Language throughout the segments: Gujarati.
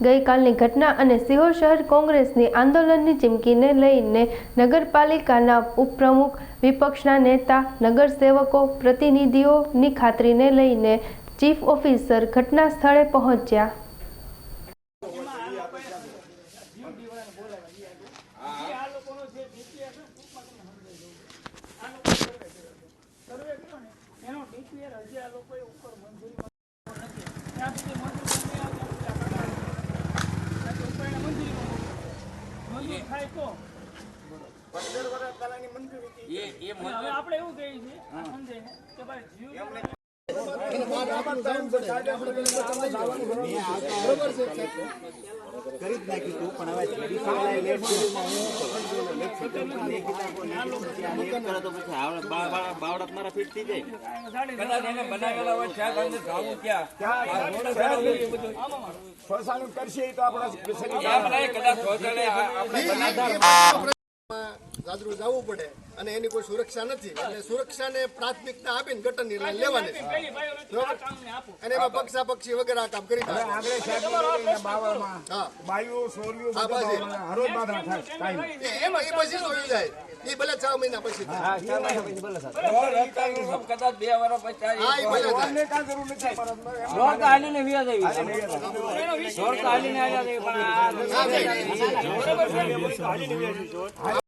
ગઈકાલની ઘટના અને સિહોર શહેર કોંગ્રેસની આંદોલનની ચીમકીને લઈને નગરપાલિકાના ઉપપ્રમુખ વિપક્ષના નેતા, નગરસેવકો, પ્રતિનિધિઓની ખાતરીને લઈને ચીફ ઓફિસર ઘટના સ્થળે પહોંચ્યા એનો ડીપીઆર હજી આ લોકોએ ઉપર મંજૂરી નથી ત્યાં સુધી મંજૂરી નહીં આવે એટલે આ કાઢે. ત્યાં સુધી મંજૂરી મંજૂર થાય તો હવે આપણે એવું કહીએ છીએ આ કે ભાઈ જીવ કરી જ નાખ્યું પણ હવે બાવડા મારા ફીટ થઈ જાય કદાચ એને બનાવેલા હોય ત્યાં અંદર જાવું ક્યાં? આ રોડ બનાવ્યો એ બધું. ફસાણું કરશે તો આપણે કદાચ શૌચાલય આપણે બનાવતા જવું પડે અને એની કોઈ સુરક્ષા નથી. એટલે સુરક્ષાને પ્રાથમિકતા આપીને ગટર નિર્ણય લેવાની. અને એમાં પક્ષા પક્ષી વગેરે આ કામ કરી. એ- ભલે છ મહિના પછી કદાચ બે વર્ષ પછી હા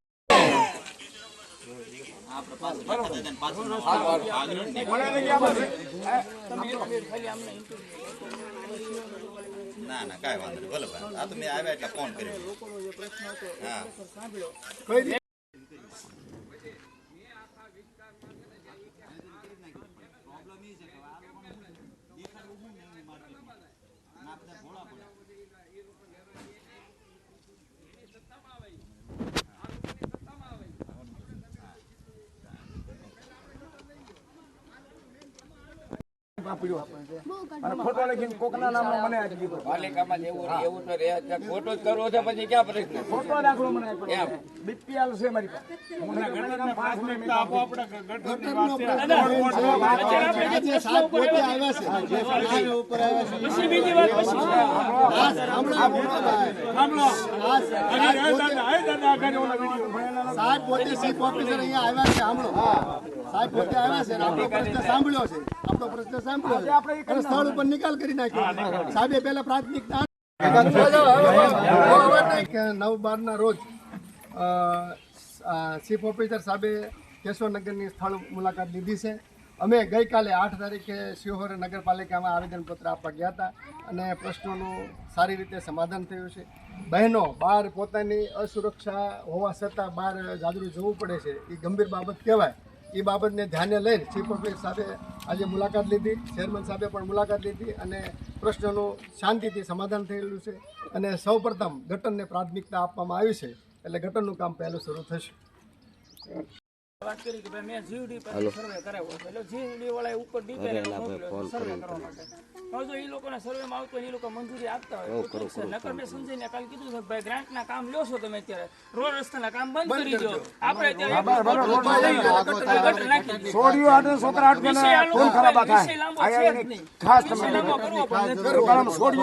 ના ના કાંઈ વાંધો નહીં બોલો ભાઈ આ તો મેં આવ્યા એટલે ફોન કર્યો હા વાપર્યો. અને ખોટો લખીને કોકના નામનો મને આપી દીધો. પાલિકામાં જેવું એવું તો રહે છે. ખોટું જ કરવો છે પછી ક્યાં પ્રશ્ન? ખોટો દાખલો મને આપ્યો. બીપીએલ છે મારી પાસે. હું એના પાંચ મિનિટ આપો આપણે આજે સાહેબ પોતે આવ્યા છે. સાહેબ ઉપર આવ્યા છે. પછી બીજી વાત પછી. આ સાંભળો. સાહેબ પોતે ચીફ ઓફિસર અહીંયા આવ્યા છે સાંભળો. સાહેબ પોતે આવ્યા છે આપણો પ્રશ્ન સાંભળ્યો છે. આપણો પ્રશ્ન સાંભળ્યો સ્થળ ઉપર નિકાલ કરી નાખ્યો. સાહેબે પહેલા પ્રાથમિકતા નવ બારના રોજ ચીફ ઓફિસર સાહેબે કેશવનગરની સ્થળ મુલાકાત લીધી છે. અમે ગઈકાલે આઠ તારીખે શિહોર નગરપાલિકામાં આવેદનપત્ર આપવા ગયા હતા અને પ્રશ્નોનું સારી રીતે સમાધાન થયું છે. બહેનો બહાર પોતાની અસુરક્ષા હોવા છતાં બહાર જાદરું જવું પડે છે. એ ગંભીર બાબત કહેવાય. એ બાબતને ધ્યાને લઈને ચીફ ઓફિસર સાહેબે આજે મુલાકાત લીધી. ચેરમેન સાહેબે પણ મુલાકાત લીધી અને પ્રશ્નનું શાંતિથી સમાધાન થયેલું છે અને સૌપ્રથમ ગટરને પ્રાથમિકતા આપવામાં આવી છે. એટલે ગટરનું કામ પહેલું શરૂ થશે. વાત કરી કે ભાઈ મેં જીવડી પર સર્વે કરાવ્યો છે. એટલે જીવડી વાળા ઉપર ડિટેલ મોકલ્યો સર્વે કરવા માટે. હવે જો એ લોકોના સર્વેમાં આવતો હોય એ લોકો મંજૂરી આપતા હોય. નકર મેં સંજયને કાલ કીધું છે કે ભાઈ ગ્રાન્ટના કામ લ્યો છો તમે અત્યારે. રોડ રસ્તાના કામ બંધ કરી દો. આપણે અત્યારે. છોડ્યું છોકરા ખરાબા થાય. ખાસ તમે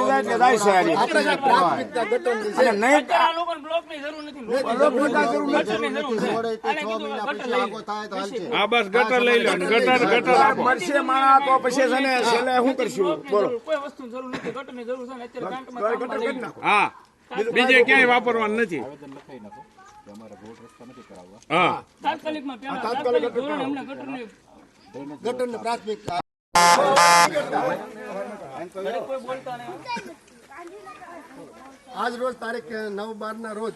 જાય એટલે જાય છે નહીં. હા બસ ગટર લઈ લો ગટર ગટર માણા તો પછી છે ને છેલ્લે શું કરશું? બોલો. કોઈ જરૂર નથી. ગટરની જરૂર છે અત્યારે હા. બીજે ક્યાંય વાપરવાનું નથી. તાત્કાલિક ધોરણે આજ રોજ તારીખ નવ બારના રોજ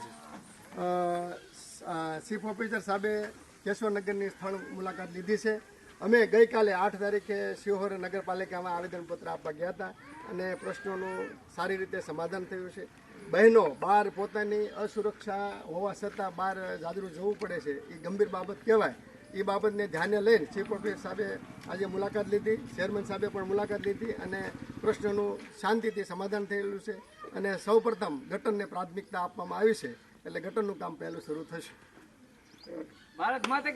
ચીફ ઓફિસર સાહેબે કેશવનગરની સ્થળ મુલાકાત લીધી છે. અમે ગઈકાલે આઠ તારીખે શિહોર નગરપાલિકામાં આવેદનપત્ર આપવા ગયા હતા અને પ્રશ્નોનું સારી રીતે સમાધાન થયું છે. બહેનો બહાર પોતાની અસુરક્ષા હોવા છતાં બહાર જાદરું જવું પડે છે, એ ગંભીર બાબત કહેવાય. એ બાબતને ધ્યાને લઈને ચીફ ઓફિસર સાહેબે આજે મુલાકાત લીધી. ચેરમેન સાહેબે પણ મુલાકાત લીધી અને પ્રશ્નનું શાંતિથી સમાધાન થયેલું છે અને સૌપ્રથમ ગટરને પ્રાથમિકતા આપવામાં આવી છે. એટલે ગટરનું કામ પહેલું શરૂ થશે. ભારત માતા